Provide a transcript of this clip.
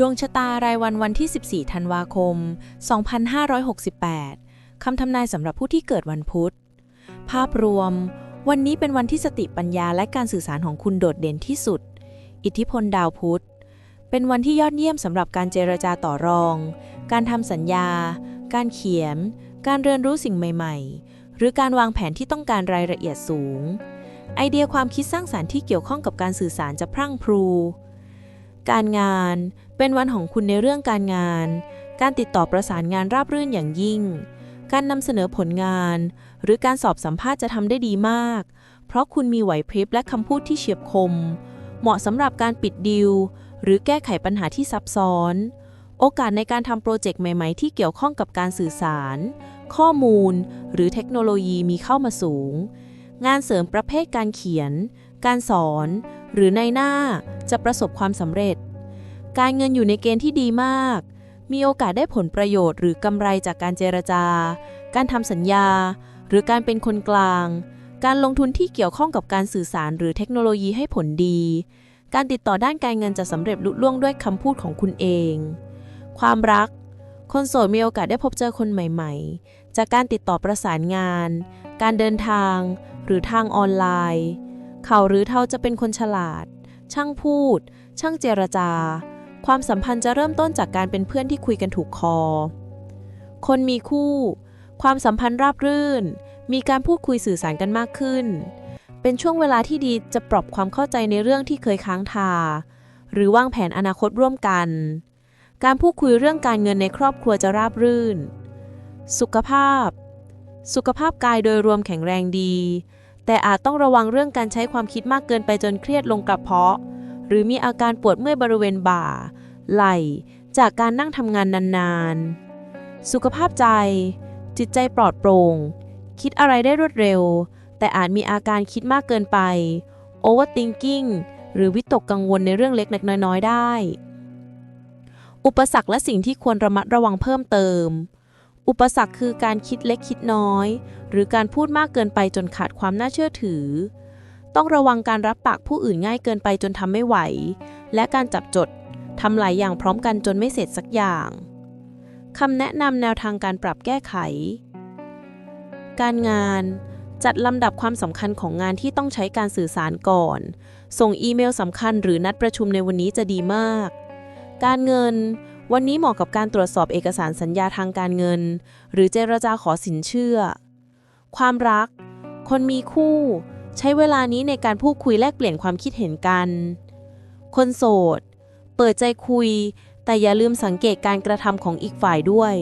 ดวงชะตารายวันวันที่ 14 ธันวาคม 2568 คำทำนายสำหรับผู้ที่เกิดวันพุธ ภาพรวม วันนี้เป็นวันที่สติปัญญาและการสื่อสารของคุณโดดเด่นที่สุด อิทธิพลดาวพุธ เป็นวันที่ยอดเยี่ยมสำหรับการเจรจาต่อรอง การทำสัญญา การเขียน การเรียนรู้สิ่งใหม่ๆ หรือการวางแผนที่ต้องการรายละเอียดสูง ไอเดียความคิดสร้างสารรค์ที่เกี่ยวข้องกับการสื่อสารจะพรั่งพรู การงาน เป็นวันของคุณในเรื่องการงาน การติดต่อประสานงานราบรื่นอย่างยิ่ง การนำเสนอผลงาน หรือการสอบสัมภาษณ์จะทำได้ดีมาก เพราะคุณมีไหวพริบและคำพูดที่เฉียบคม เหมาะสำหรับการปิดดีลหรือแก้ไขปัญหาที่ซับซ้อน โอกาสในการทำโปรเจกต์ใหม่ ๆ ที่เกี่ยวข้องกับการสื่อสาร ข้อมูล หรือเทคโนโลยีมีเข้ามาสูง งานเสริมประเภทการเขียน การสอน หรือในหน้าจะประสบความสำเร็จ การเงินอยู่ในเกณฑ์ที่ดีมาก มีโอกาสได้ผลประโยชน์ หรือกำไรจากการเจรจา การทำสัญญา หรือการเป็นคนกลาง การลงทุนที่เกี่ยวข้องกับการสื่อสารหรือเทคโนโลยีให้ผลดี การติดต่อด้านการเงินจะสำเร็จลุล่วงด้วยคำพูดของคุณเอง ความรัก คนโสดมีโอกาสได้พบเจอคนใหม่ ๆ จากการติดต่อประสานงาน การเดินทาง หรือทางออนไลน์ เขาหรือเทาจะเป็นคนฉลาด ช่างพูด ช่างเจรจา ความสัมพันธ์จะเริ่มต้นจากการเป็นเพื่อนที่คุยกันถูกคอ คนมีคู่ ความสัมพันธ์ราบรื่น มีการพูดคุยสื่อสารกันมากขึ้น เป็นช่วงเวลาที่ดีจะปรับความเข้าใจในเรื่องที่เคยค้างคาหรือวางแผนอนาคตร่วมกัน การพูดคุยเรื่องการเงินในครอบครัวจะราบรื่น สุขภาพ สุขภาพกายโดยรวมแข็งแรงดี แต่อาจต้องระวังเรื่องการใช้ความคิดมากเกินไปจนเครียดลงกระเพาะ หรือมีอาการปวดเมื่อยบริเวณบ่า ไหล่ จากการนั่งทำงานนานๆ สุขภาพใจ จิตใจปลอดโปร่ง คิดอะไรได้รวดเร็ว แต่อาจมีอาการคิดมากเกินไป overthinking หรือวิตกกังวลในเรื่องเล็กๆน้อยๆได้ อุปสรรคและสิ่งที่ควรระมัดระวังเพิ่มเติม อุปสรรคคือการคิดเล็กคิดน้อย หรือการพูดมากเกินไปจนขาดความน่าเชื่อถือ ต้องระวังการรับปากผู้อื่นง่ายเกินไปจนทำไม่ไหว และการจับจดทำหลายอย่างพร้อมกันจนไม่เสร็จสักอย่างคำแนะนำแนวทางการปรับแก้ไข การงานจัดลำดับความสำคัญของงานที่ต้องใช้การสื่อสารก่อน ส่งอีเมลสำคัญหรือนัดประชุมในวันนี้จะดีมาก การเงิน วันนี้เหมาะกับการตรวจสอบเอกสารสัญญาทางการเงิน หรือเจรจาขอสินเชื่อ ความรัก คนมีคู่ ใช้เวลานี้ในการพูดคุยแลกเปลี่ยนความคิดเห็นกัน คนโสด เปิดใจคุย แต่อย่าลืมสังเกตการกระทำของอีกฝ่ายด้วย